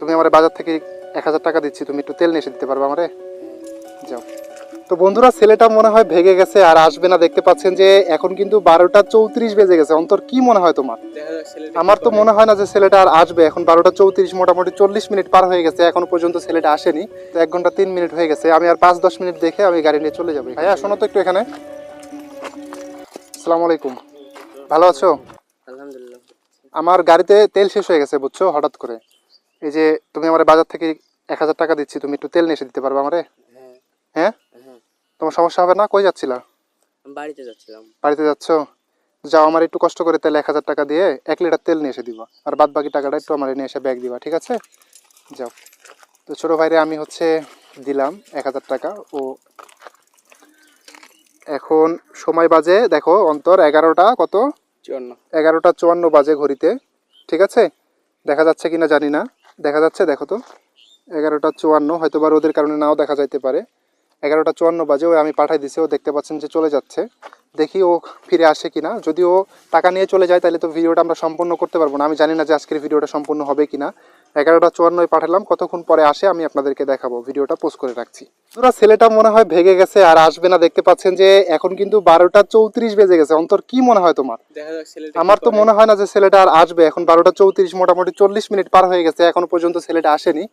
তুমি আমার বাজার থেকে এক হাজার টাকা দিচ্ছি তুমি একটু তেল নিয়ে এসে দিতে পারবে আমারে? যাও। তো বন্ধুরা ছেলেটা মনে হয় ভেগে গেছে আর আসবে না। দেখতে পাচ্ছেন যে এখন কিন্তু বারোটা চৌত্রিশ বেজে গেছে। অন্তর কি মনে হয় তোমার? আমার তো মনে হয় না যে ছেলেটা আর আসবে। এখন বারোটা চৌত্রিশ মোটামুটি চল্লিশ মিনিট পার হয়ে গেছে। এখনও পর্যন্ত ছেলেটা আসেনি। তো এক ঘণ্টা তিন মিনিট হয়ে গেছে। আমি আর পাঁচ দশ মিনিট দেখে আমি গাড়ি নিয়ে চলে যাব। ভাইয়া শোনো তো একটু এখানে। আসসালামু আলাইকুম। ভালো আছো? আলহামদুলিল্লাহ। আমার গাড়িতে তেল শেষ হয়ে গেছে বুঝছ হঠাৎ করে। এই যে তুমি আমার বাজার থেকে এক হাজার টাকা দিচ্ছি তুমি একটু তেল নিয়ে এসে দিতে পারবে আমারে? হ্যাঁ। হ্যাঁ? হ্যাঁ। তোমার সমস্যা হবে না? কই যাচ্ছিলা? বাড়িতে যাচ্ছিলাম। বাড়িতে যাচ্ছ? যাও আমার একটু কষ্ট করে তেল এক হাজার টাকা দিয়ে এক লিটার তেল নিয়ে এসে দিবা। আর বাদ বাকি টাকাটা একটু আমার নিয়ে এসে ব্যাগ দিবা ঠিক আছে? যাও। তো ছোটো ভাইরে আমি হচ্ছে দিলাম এক হাজার টাকা। ও এখন সময় বাজে দেখো অন্তর এগারোটা কত? চুয়ান্ন। এগারোটা চুয়ান্ন বাজে ঘড়িতে ঠিক আছে? দেখা যাচ্ছে কিনা জানি না। দেখা যাচ্ছে, দেখো তো, এগারোটা চুয়ান্ন হয়তো বা রোদের কারণে নাও দেখা যাইতে পারে। এগারোটা চুয়ান্ন বাজে ও আমি পাঠাই দিছি, ও দেখতে পাচ্ছেন যে চলে যাচ্ছে। দেখি ও ফিরে আসে কি না যদি ও টাকা নিয়ে চলে যায়, তাহলে তো ভিডিওটা আমরা সম্পূর্ণ করতে পারব না। আমি জানি না যে আজকের ভিডিওটা সম্পূর্ণ হবে কিনা। এগারোটা চুয়ান্নয় পাঠালাম কতক্ষণ পরে আসে আমি আপনাদেরকে দেখাবো। ভিডিওটা পোস্ট করে রাখছি। তোরা ছেলেটা মনে হয় ভেগে গেছে আর আসবে না দেখতে পাচ্ছেন যে এখন কিন্তু বারোটা চৌত্রিশ বেজে গেছে। অন্তর কি মনে হয় তোমার? আমার তো মনে হয় না যে ছেলেটা আর আসবে। এখন বারোটা চৌত্রিশ মোটামুটি চল্লিশ মিনিট পার হয়ে গেছে। এখনও পর্যন্ত ছেলেটা আসেনি।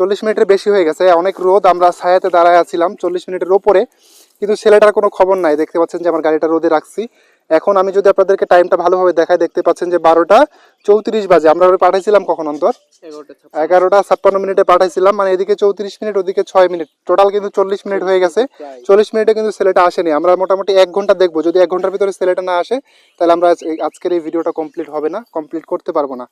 চল্লিশ মিনিটের বেশি হয়ে গেছে। অনেক রোদ আমরা ছায়াতে দাঁড়ায় আছিলাম চল্লিশ মিনিটের ওপরে। কিন্তু ছেলেটার কোনো খবর নাই। দেখতে পাচ্ছেন যে আমার গাড়িটা রোদে রাখছি। এখন আমি যদি আপনাদেরকে টাইমটা ভালোভাবে দেখায় দেখতে পাচ্ছেন যে বারোটা চৌত্রিশ বাজে। আমরা পাঠাইছিলাম কখন অন্তর? এগারোটা ছাপ্পান্ন। মিনিটে পাঠাইছিলাম মানে এদিকে চৌত্রিশ মিনিট ওদিকে ছয় মিনিট। টোটাল কিন্তু চল্লিশ মিনিট হয়ে গেছে। চল্লিশ মিনিটে কিন্তু ছেলেটা আসেনি। আমরা মোটামুটি এক ঘণ্টা দেখব। যদি এক ঘণ্টার ভিতরে ছেলেটা না আসে তাহলে আমরা আজকের এই ভিডিওটা কমপ্লিট হবে না কমপ্লিট করতে পারব না।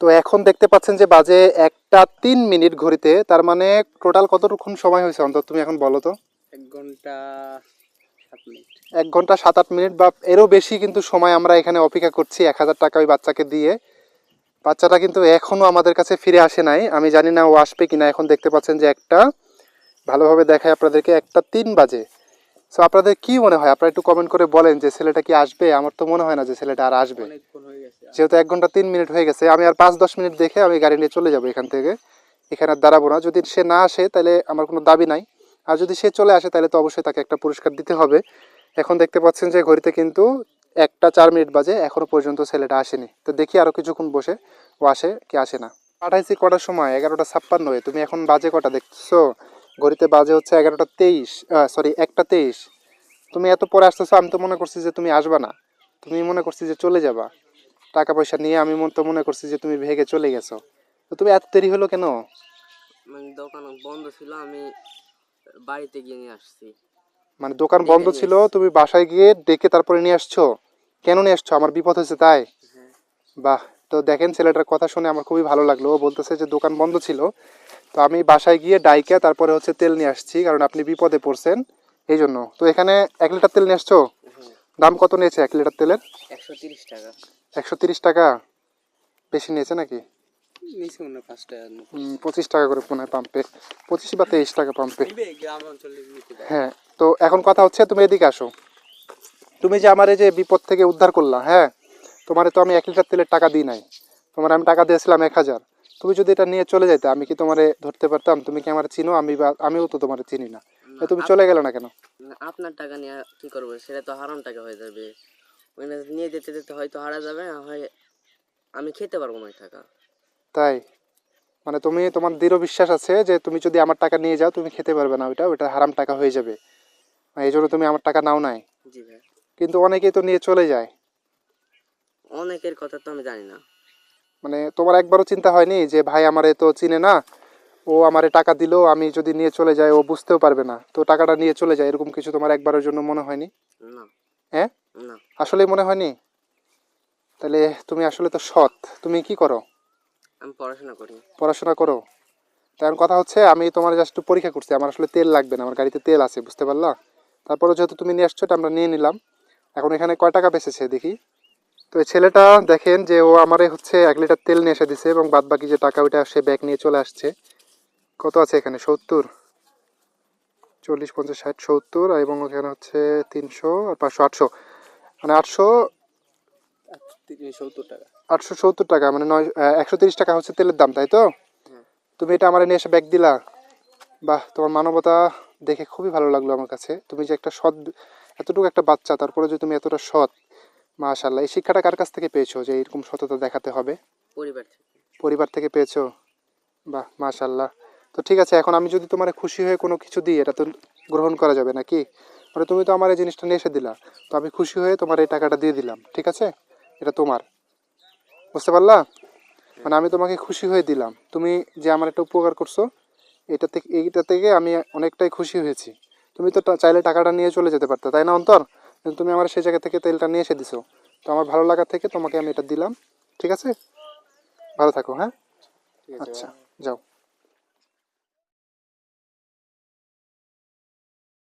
তো এখন দেখতে পাচ্ছেন যে বাজে একটা তিন মিনিট ঘড়িতে। তার মানে টোটাল কতটুকুন সময় হয়েছে অন্তত তুমি এখন বলো তো। এক ঘণ্টা সাত মিনিট। এক ঘণ্টা সাত আট মিনিট বা এরও বেশি কিন্তু সময় আমরা এখানে অপেক্ষা করছি এক হাজার টাকা ওই বাচ্চাকে দিয়ে। বাচ্চাটা কিন্তু এখনও আমাদের কাছে ফিরে আসে নাই। আমি জানি না ও আসবে কিনা এখন দেখতে পাচ্ছেন যে একটা ভালোভাবে দেখায় আপনাদেরকে একটা তিন বাজে। সো আপনাদের কি মনে হয়? আপনারা একটু কমেন্ট করে বলেন যে ছেলেটা কি আসবে? আমার তো মনে হয় না যে ছেলেটা আর আসবে। যেহেতু এক ঘণ্টা তিন মিনিট হয়ে গেছে আমি আর পাঁচ দশ মিনিট দেখে আমি গাড়ি নিয়ে চলে যাব এখান থেকে। এখানে আর দাঁড়াবো না। যদি সে না আসে তাহলে আমার কোনো দাবি নাই। আর যদি সে চলে আসে তাহলে তো অবশ্যই তাকে একটা পুরস্কার দিতে হবে। এখন দেখতে পাচ্ছেন যে ঘড়িতে কিন্তু একটা চার মিনিট বাজে, এখনও পর্যন্ত ছেলেটা আসেনি। তো দেখি আরও কিছুক্ষণ বসে, ও আসে কি আসে না। পাঠাইছি কটার সময়? এগারোটা ছাপ্পান্ন তুমি এখন বাজে কটা দেখছ? ঘড়িতে বাজে হচ্ছে এগারোটা তেইশ সরি একটা তেইশ। তুমি এত পরে আসতেছো, আমি তো মনে করছি যে তুমি আসবা না। তুমি মনে করছি যে চলে যাবা। টাকা পয়সা নিয়ে আমি তো মনে করছি যে তুমি ভেগে চলে গেছো। তো তুমি এত দেরি হলো কেন? মানে দোকান বন্ধ ছিল, আমি বাড়িতে গিয়ে নিয়ে আসছি। মানে দোকান বন্ধ ছিল তুমি বাসায় গিয়ে ডেকে তারপরে নিয়ে আসছো? কেন নিয়ে আসছো? আমার বিপদ হয়েছে তাই? বাহ তো দেখেন ছেলেটার কথা শুনে আমার খুবই ভালো লাগল। ও বলতেছে যে দোকান বন্ধ ছিল তো আমি বাসায় গিয়ে ডাইকে তারপরে হচ্ছে তেল নিয়ে আসছি কারণ আপনি বিপদে পড়ছেন এই জন্য তো এখানে এক লিটার তেল নিয়ে আসছো? দাম কত নিয়েছে এক লিটার তেলের? একশো তিরিশ টাকা। একশো তিরিশ টাকা? বেশি নিয়েছে নাকি? পঁচিশ টাকা করে হয় পাম্পে পঁচিশ বা তেইশ টাকা পাম্পে হ্যাঁ তো এখন কথা হচ্ছে তুমি এদিকে আসো। তুমি যে আমার এই যে বিপদ থেকে উদ্ধার করলা হ্যাঁ? তোমারে তো আমি এক লিটার তেলের টাকা দিই নাই। তোমার আমি টাকা দিয়েছিলাম এক হাজার। তুমি যদি এটা নিয়ে চলে যাইতে আমি কি তোমারে ধরতে পারতাম? তুমি কি আমার চিনো? আমি বা আমিও তো তোমার চিনি না। তুমি চলে গেলে না কেন? আপনার টাকা নিয়ে কি করব? সেটা তো হারাম টাকা হয়ে যাবে। নিয়ে যেতে যেতে হয়তো হারা যাবে না হয় আমি খেতে পারব না টাকা। তাই? মানে তুমি তোমার দৃঢ় বিশ্বাস আছে যে তুমি যদি আমার টাকা নিয়ে যাও তুমি খেতে পারবে না ওইটা। ওইটা হারাম টাকা হয়ে যাবে। এই জন্য তুমি আমার টাকা নাও নাই। জি ভাই। কিন্তু অনেকেই তো নিয়ে চলে যায়। অনেকের কথা তো আমি জানি না। মানে তোমার একবারও চিন্তা হয়নি যে ভাই আমারে তো চিনে না ও আমারে টাকা দিলো আমি যদি নিয়ে চলে যাই ও বুঝতেও পারবে না। তো টাকাটা নিয়ে চলে যায় এরকম কিছু তোমার একবারের জন্য মনে হয়নি? না। হ্যাঁ? না। আসলেই মনে হয়নি? তাহলে তুমি আসলে তো সৎ। তুমি কি করো? আমি পড়াশোনা করি। পড়াশোনা করো। তার কথা হচ্ছে আমি তোমার জাস্ট পরীক্ষা করছি। আমার আসলে তেল লাগবে না আমার গাড়িতে তেল আছে বুঝতে পারলা? তারপরে যেহেতু তুমি নিয়ে আসছো এটা আমরা নিয়ে নিলাম। এখন এখানে কয় টাকা বেঁচেছে দেখি? তো এই ছেলেটা দেখেন যে ও আমারে হচ্ছে এক লিটার তেল নিয়ে এসে দিছে এবং বাদ বাকি যে টাকা ওইটা সে ব্যাগ নিয়ে চলে আসছে। কত আছে এখানে? সত্তর। চল্লিশ পঞ্চাশ ষাট সত্তর এবং এখানে হচ্ছে তিনশো আর পাঁচশো আটশো। মানে আটশো সত্তর টাকা। আটশো সত্তর টাকা মানে নয় একশো তিরিশ টাকা হচ্ছে তেলের দাম তাই তো? হ্যাঁ। তুমি এটা আমার নিয়ে এসে ব্যাগ দিলা? বাহ তোমার মানবতা দেখে খুবই ভালো লাগল আমার কাছে। তুমি যে একটা সৎ এতটুকু একটা বাচ্চা তারপরে যে তুমি এতটা সৎ মাশাল্লাহ এই শিক্ষাটা কার কাছ থেকে পেয়েছ যে এরকম সততা দেখাতে হবে? পরিবার থেকে। পরিবার থেকে পেয়েছ? বাহ মাশাল্লাহ তো ঠিক আছে এখন আমি যদি তোমার খুশি হয়ে কোনো কিছু দিই এটা তো গ্রহণ করা যাবে নাকি? মানে তুমি তো আমার এই জিনিসটা নিয়ে এসে দিলা তো আমি খুশি হয়ে তোমার এই টাকাটা দিয়ে দিলাম ঠিক আছে? এটা তোমার। বুঝতে পারলা? মানে আমি তোমাকে খুশি হয়ে দিলাম। তুমি যে আমার একটা উপকার করছ এটা থেকে এইটা থেকে আমি অনেকটাই খুশি হয়েছি। তুমি তো চাইলে টাকাটা নিয়ে চলে যেতে পারতে তাই না অন্তর? কিন্তু তুমি আমার সেই জায়গা থেকে তেলটা নিয়ে এসে দিছো। তো আমার ভালো লাগার থেকে তোমাকে আমি এটা দিলাম ঠিক আছে? ভালো থাকো হ্যাঁ? আচ্ছা যাও।